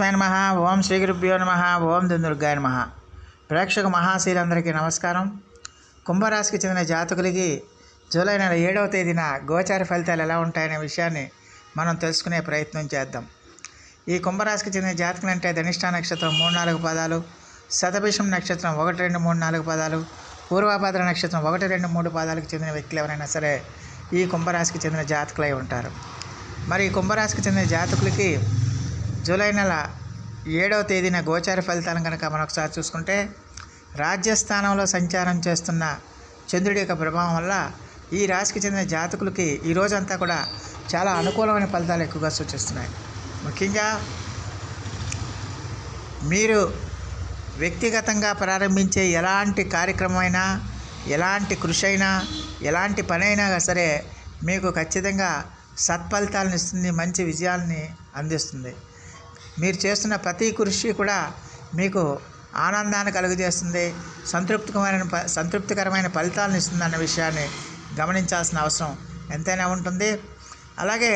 తస్మై నమ. ఓం శ్రీ గురుభ్యో నమ. ఓం దుర్గాయ నమ. ప్రేక్షక మహాశీలందరికీ నమస్కారం. కుంభరాశికి చెందిన జాతకులకి జూలై నెల ఏడవ తేదీన గోచార ఫలితాలు ఎలా ఉంటాయనే విషయాన్ని మనం తెలుసుకునే ప్రయత్నం చేద్దాం. ఈ కుంభరాశికి చెందిన జాతకులు అంటే ధనిష్ట నక్షత్రం మూడు నాలుగు పదాలు శతభిషం నక్షత్రం ఒకటి రెండు మూడు నాలుగు పదాలు పూర్వభద్ర నక్షత్రం ఒకటి రెండు మూడు పాదాలకు చెందిన వ్యక్తులు ఎవరైనా సరే ఈ కుంభరాశికి చెందిన జాతకులై ఉంటారు. మరి ఈ కుంభరాశికి చెందిన జాతకులకి జూలై నెల ఏడవ తేదీన గోచార ఫలితాలను కనుక మనం ఒకసారి చూసుకుంటే రాజ్యస్థానంలో సంచారం చేస్తున్న చంద్రుడి యొక్క ప్రభావం వల్ల ఈ రాశికి చెందిన జాతకులకి ఈ రోజంతా కూడా చాలా అనుకూలమైన ఫలితాలు ఎక్కువగా సూచిస్తున్నాయి. ముఖ్యంగా మీరు వ్యక్తిగతంగా ప్రారంభించే ఎలాంటి కార్యక్రమమైనా ఎలాంటి కృషి అయినా ఎలాంటి పనైనా సరే మీకు ఖచ్చితంగా సత్ఫలితాలను ఇస్తుంది మంచి విజయాల్ని అందిస్తుంది. మీరు చేస్తున్న ప్రతి కృషి కూడా మీకు ఆనందాన్ని కలుగజేస్తుంది సంతృప్తికరమైన సంతృప్తికరమైన ఫలితాలను ఇస్తుంది అన్న విషయాన్ని గమనించాల్సిన అవసరం ఎంతైనా ఉంటుంది. అలాగే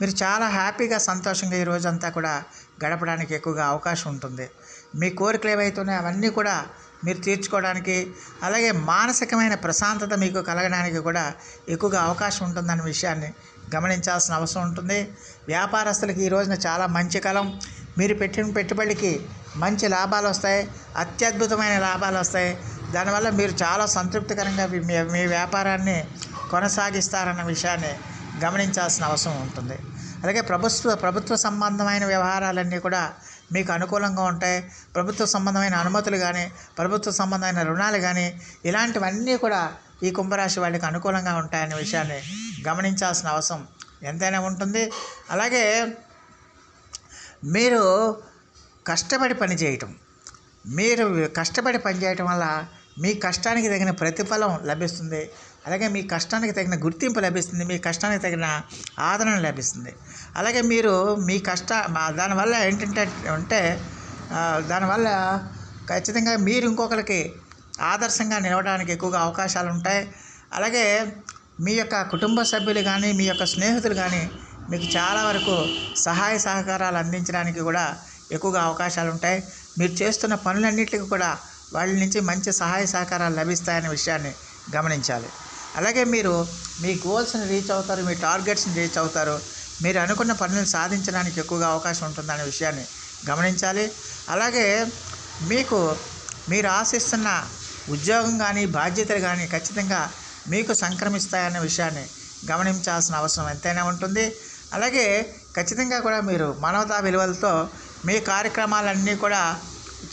మీరు చాలా హ్యాపీగా సంతోషంగా ఈ రోజంతా కూడా గడపడానికి ఎక్కువగా అవకాశం ఉంటుంది. మీ కోరికలు ఏవైతున్నాయో అవన్నీ కూడా మీరు తీర్చుకోవడానికి అలాగే మానసికమైన ప్రశాంతత మీకు కలగడానికి కూడా ఎక్కువగా అవకాశం ఉంటుందన్న విషయాన్ని గమనించాల్సిన అవసరం ఉంటుంది. వ్యాపారస్తులకి ఈ రోజున చాలా మంచి కాలం. మీరు పెట్టిన పెట్టుబడికి మంచి లాభాలు వస్తాయి. అత్యద్భుతమైన లాభాలు వస్తాయి. దానివల్ల మీరు చాలా సంతృప్తికరంగా మీ మీ- వ్యాపారాన్ని కొనసాగిస్తారన్న విషయాన్ని గమనించాల్సిన అవసరం ఉంటుంది. అలాగే ప్రభుత్వ ప్రభుత్వ సంబంధమైన వ్యవహారాలన్నీ కూడా మీకు అనుకూలంగా ఉంటాయి. ప్రభుత్వ సంబంధమైన అనుమతులు కానీ ప్రభుత్వ సంబంధమైన రుణాలు కానీ ఇలాంటివన్నీ కూడా ఈ కుంభరాశి వాళ్ళకి అనుకూలంగా ఉంటాయనే విషయాన్ని గమనించాల్సిన అవసరం ఎంతైనా ఉంటుంది. అలాగే మీరు కష్టపడి పని చేయటం. మీరు కష్టపడి పని చేయటం వల్ల మీ కష్టానికి తగిన ప్రతిఫలం లభిస్తుంది. అలాగే మీ కష్టానికి తగిన గుర్తింపు లభిస్తుంది. మీ కష్టానికి తగిన ఆదరణ లభిస్తుంది. అలాగే మీరు మీ కష్ట మా- దానివల్ల ఏంటంటే అంటే దానివల్ల ఖచ్చితంగా మీరు ఇంకొకరికి ఆదర్శంగా నిలవడానికి ఎక్కువగా అవకాశాలు ఉంటాయి. అలాగే మీ యొక్క కుటుంబ సభ్యులు కానీ మీ యొక్క స్నేహితులు కానీ మీకు చాలా వరకు సహాయ సహకారాలు అందించడానికి కూడా ఎక్కువగా అవకాశాలు ఉంటాయి. మీరు చేస్తున్న పనులన్నింటికి కూడా వాళ్ళ నుంచి మంచి సహాయ సహకారాలు లభిస్తాయనే విషయాన్ని గమనించాలి. అలాగే మీరు మీ గోల్స్ని రీచ్ అవుతారు మీ టార్గెట్స్ని రీచ్ అవుతారు. మీరు అనుకున్న పనులను సాధించడానికి ఎక్కువగా అవకాశం ఉంటుందనే విషయాన్ని గమనించాలి. అలాగే మీకు మీరు ఆశిస్తున్న ఉద్యోగం కానీ బాధ్యతలు కానీ ఖచ్చితంగా మీకు సంక్రమిస్తాయన్న విషయాన్ని గమనించాల్సిన అవసరం ఎంతైనా ఉంటుంది. అలాగే ఖచ్చితంగా కూడా మీరు మానవతా విలువలతో మీ కార్యక్రమాలన్నీ కూడా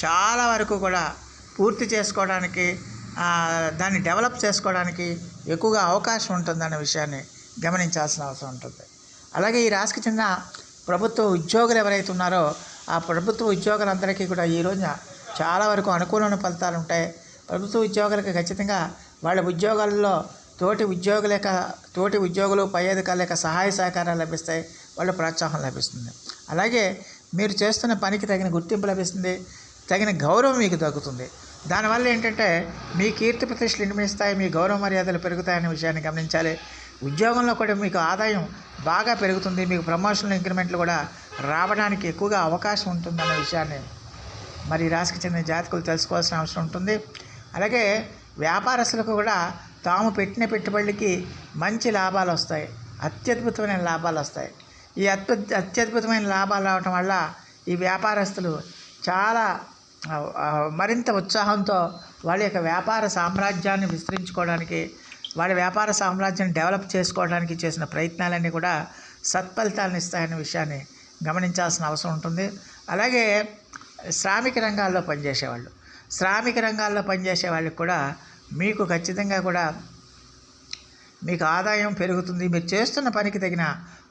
చాలా వరకు కూడా పూర్తి చేసుకోవడానికి దాన్ని డెవలప్ చేసుకోవడానికి ఎక్కువగా అవకాశం ఉంటుందన్న విషయాన్ని గమనించాల్సిన అవసరం ఉంటుంది. అలాగే ఈ రాశికి చెందిన ప్రభుత్వ ఉద్యోగులు ఎవరైతే ఉన్నారో ఆ ప్రభుత్వ ఉద్యోగులందరికీ కూడా ఈ రోజున చాలా వరకు అనుకూలమైన ఫలితాలు ఉంటాయి. ప్రభుత్వ ఉద్యోగులకు ఖచ్చితంగా వాళ్ళ ఉద్యోగాల్లో తోటి ఉద్యోగుల యొక్క తోటి ఉద్యోగులు పై అధికారుల యొక్క సహాయ సహకారాలు లభిస్తాయి వాళ్ళ ప్రోత్సాహం లభిస్తుంది. అలాగే మీరు చేస్తున్న పనికి తగిన గుర్తింపు లభిస్తుంది తగిన గౌరవం మీకు దక్కుతుంది. దానివల్ల ఏంటంటే మీ కీర్తి ప్రతిష్టలు నిర్మిస్తాయి మీ గౌరవ మర్యాదలు పెరుగుతాయనే విషయాన్ని గమనించాలి. ఉద్యోగంలో కూడా మీకు ఆదాయం బాగా పెరుగుతుంది మీకు ప్రమోషన్లు ఇంక్రిమెంట్లు కూడా రావడానికి ఎక్కువగా అవకాశం ఉంటుందనే విషయాన్ని మరి రాశికి చెందిన జాతకులు తెలుసుకోవాల్సిన అవసరం ఉంటుంది. అలాగే వ్యాపారస్తులకు కూడా తాము పెట్టిన పెట్టుబడికి మంచి లాభాలు వస్తాయి. అత్యద్భుతమైన లాభాలు వస్తాయి. ఈ అత్యు అత్యద్భుతమైన లాభాలు రావటం వల్ల ఈ వ్యాపారస్తులు చాలా మరింత ఉత్సాహంతో వాళ్ళ యొక్క వ్యాపార సామ్రాజ్యాన్ని విస్తరించుకోవడానికి వాళ్ళ వ్యాపార సామ్రాజ్యాన్ని డెవలప్ చేసుకోవడానికి చేసిన ప్రయత్నాలన్నీ కూడా సత్ఫలితాలను ఇస్తాయనే విషయాన్ని గమనించాల్సిన అవసరం ఉంటుంది. అలాగే శ్రామిక రంగాల్లో పనిచేసేవాళ్ళు. శ్రామిక రంగాల్లో పనిచేసే వాళ్ళకి కూడా మీకు ఖచ్చితంగా కూడా మీకు ఆదాయం పెరుగుతుంది. మీరు చేస్తున్న పనికి తగిన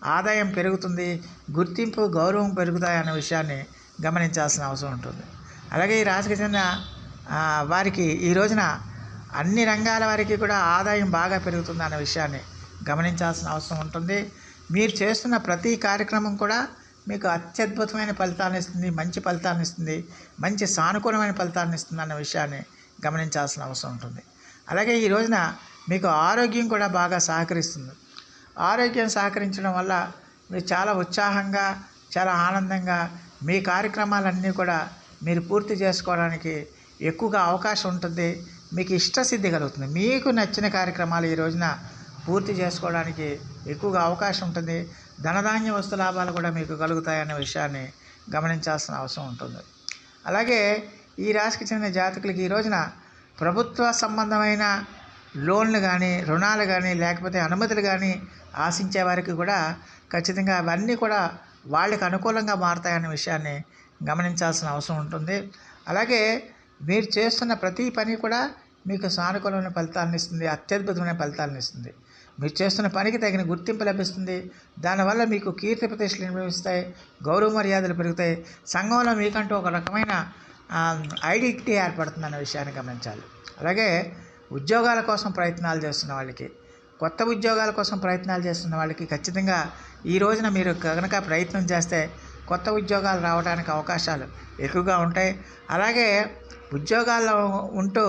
ఆదాయం పెరుగుతుంది. గుర్తింపు గౌరవం పెరుగుతాయన్న విషయాన్ని గమనించాల్సిన అవసరం ఉంటుంది. అలాగే ఈ రాశికి చెందిన వారికి ఈ రోజున అన్ని రంగాల వారికి కూడా ఆదాయం బాగా పెరుగుతుంది అన్న విషయాన్ని గమనించాల్సిన అవసరం ఉంటుంది. మీరు చేస్తున్న ప్రతి కార్యక్రమం కూడా మీకు అత్యద్భుతమైన ఫలితాలను ఇస్తుంది మంచి ఫలితాన్ని ఇస్తుంది మంచి సానుకూలమైన ఫలితాలను ఇస్తుంది అన్న విషయాన్ని గమనించాల్సిన అవసరం ఉంటుంది. అలాగే ఈ రోజున మీకు ఆరోగ్యం కూడా బాగా సహకరిస్తుంది. ఆరోగ్యం సహకరించడం వల్ల మీరు చాలా ఉత్సాహంగా చాలా ఆనందంగా మీ కార్యక్రమాలన్నీ కూడా మీరు పూర్తి చేసుకోవడానికి ఎక్కువగా అవకాశం ఉంటుంది. మీకు ఇష్టసిద్ధి కలుగుతుంది. మీకు నచ్చిన కార్యక్రమాలు ఈ రోజున పూర్తి చేసుకోవడానికి ఎక్కువగా అవకాశం ఉంటుంది. ధనధాన్య వస్తు లాభాలు కూడా మీకు కలుగుతాయనే విషయాన్ని గమనించాల్సిన అవసరం ఉంటుంది. అలాగే ఈ రాశికి చెందిన జాతకులకి ఈ రోజున ప్రభుత్వ సంబంధమైన లోన్లు కానీ రుణాలు కానీ లేకపోతే అనుమతులు కానీ ఆశించే వారికి కూడా ఖచ్చితంగా అవన్నీ కూడా వాళ్ళకి అనుకూలంగా మారుతాయనే విషయాన్ని గమనించాల్సిన అవసరం ఉంటుంది. అలాగే మీరు చేస్తున్న ప్రతి పని కూడా మీకు సానుకూలమైన ఫలితాలను ఇస్తుంది అత్యద్భుతమైన ఫలితాలను ఇస్తుంది. మీరు చేస్తున్న పనికి తగిన గుర్తింపు లభిస్తుంది. దానివల్ల మీకు కీర్తి ప్రతిష్టలు లభిస్తాయి గౌరవ మర్యాదలు పెరుగుతాయి. సంఘంలో మీకంటూ ఒక రకమైన ఐడెంటిటీ ఏర్పడుతుందన్న విషయాన్ని గమనించాలి. అలాగే ఉద్యోగాల కోసం ప్రయత్నాలు చేస్తున్న వాళ్ళకి కొత్త ఉద్యోగాల కోసం ప్రయత్నాలు చేస్తున్న వాళ్ళకి ఖచ్చితంగా ఈ రోజున మీరు కనుక ప్రయత్నం చేస్తే కొత్త ఉద్యోగాలు రావడానికి అవకాశాలు ఎక్కువగా ఉంటాయి. అలాగే ఉద్యోగాల్లో ఉంటూ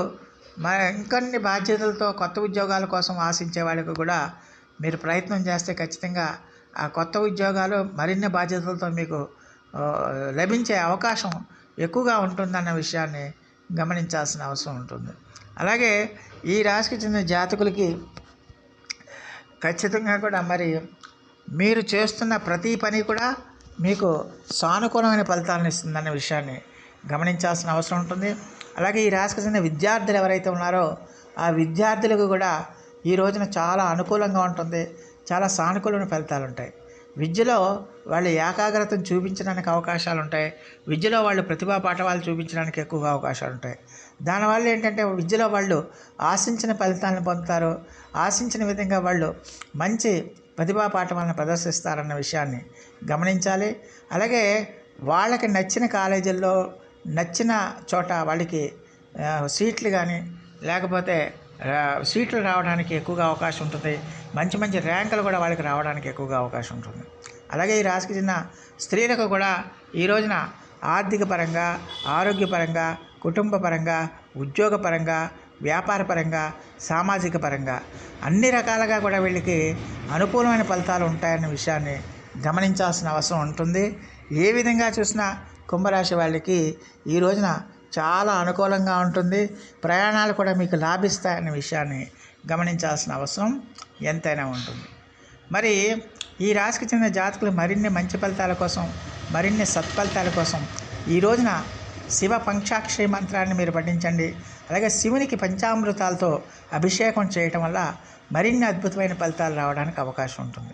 మరి ఇంకొన్ని బాధ్యతలతో కొత్త ఉద్యోగాల కోసం ఆశించే వాళ్ళకి కూడా మీరు ప్రయత్నం చేస్తే ఖచ్చితంగా ఆ కొత్త ఉద్యోగాలు మరిన్ని బాధ్యతలతో మీకు లభించే అవకాశం ఎక్కువగా ఉంటుందన్న విషయాన్ని గమనించాల్సిన అవసరం ఉంటుంది. అలాగే ఈ రాశికి చెందిన జాతకులకి ఖచ్చితంగా కూడా మరి మీరు చేస్తున్న ప్రతి పని కూడా మీకు సానుకూలమైన ఫలితాలను ఇస్తుందన్న విషయాన్ని గమనించాల్సిన అవసరం ఉంటుంది. అలాగే ఈ రాశికి చెందిన విద్యార్థులు ఎవరైతే ఉన్నారో ఆ విద్యార్థులకు కూడా ఈ రోజున చాలా అనుకూలంగా ఉంటుంది. చాలా సానుకూలమైన ఫలితాలు ఉంటాయి. విద్యలో వాళ్ళు ఏకాగ్రతను చూపించడానికి అవకాశాలు ఉంటాయి. విద్యలో వాళ్ళు ప్రతిభా పాఠవాలు చూపించడానికి ఎక్కువగా అవకాశాలు ఉంటాయి. దానివల్ల ఏంటంటే విద్యలో వాళ్ళు ఆశించిన ఫలితాలను పొందుతారు. ఆశించిన విధంగా వాళ్ళు మంచి ప్రతిభా పాఠవాలను ప్రదర్శిస్తారన్న విషయాన్ని గమనించాలి. అలాగే వాళ్ళకి నచ్చిన కాలేజీల్లో నచ్చిన చోట వాళ్ళకి సీట్లు కానీ లేకపోతే సీట్లు రావడానికి ఎక్కువగా అవకాశం ఉంటుంది. మంచి మంచి ర్యాంకులు కూడా వాళ్ళకి రావడానికి ఎక్కువగా అవకాశం ఉంటుంది. అలాగే ఈ రాశికి చెందిన స్త్రీలకు కూడా ఈ రోజున ఆర్థిక పరంగా ఆరోగ్యపరంగా కుటుంబ పరంగా ఉద్యోగపరంగా వ్యాపారపరంగా సామాజిక పరంగా అన్ని రకాలుగా కూడా వీళ్ళకి అనుకూలమైన ఫలితాలు ఉంటాయన్న విషయాన్ని గమనించాల్సిన అవసరం ఉంటుంది. ఏ విధంగా చూసినా కుంభరాశి వాళ్ళకి ఈ రోజున చాలా అనుకూలంగా ఉంటుంది. ప్రయాణాలు కూడా మీకు లాభిస్తాయన్న విషయాన్ని గమనించాల్సిన అవసరం ఎంతైనా ఉంటుంది. మరి ఈ రాశికి చెందిన జాతకులు మరిన్ని మంచి ఫలితాల కోసం మరిన్ని సత్ఫలితాల కోసం ఈ రోజున శివ పంచాక్షరి మంత్రాన్ని మీరు పఠించండి. అలాగే శివునికి పంచామృతాలతో అభిషేకం చేయటం వల్ల మరిన్ని అద్భుతమైన ఫలితాలు రావడానికి అవకాశం ఉంటుంది.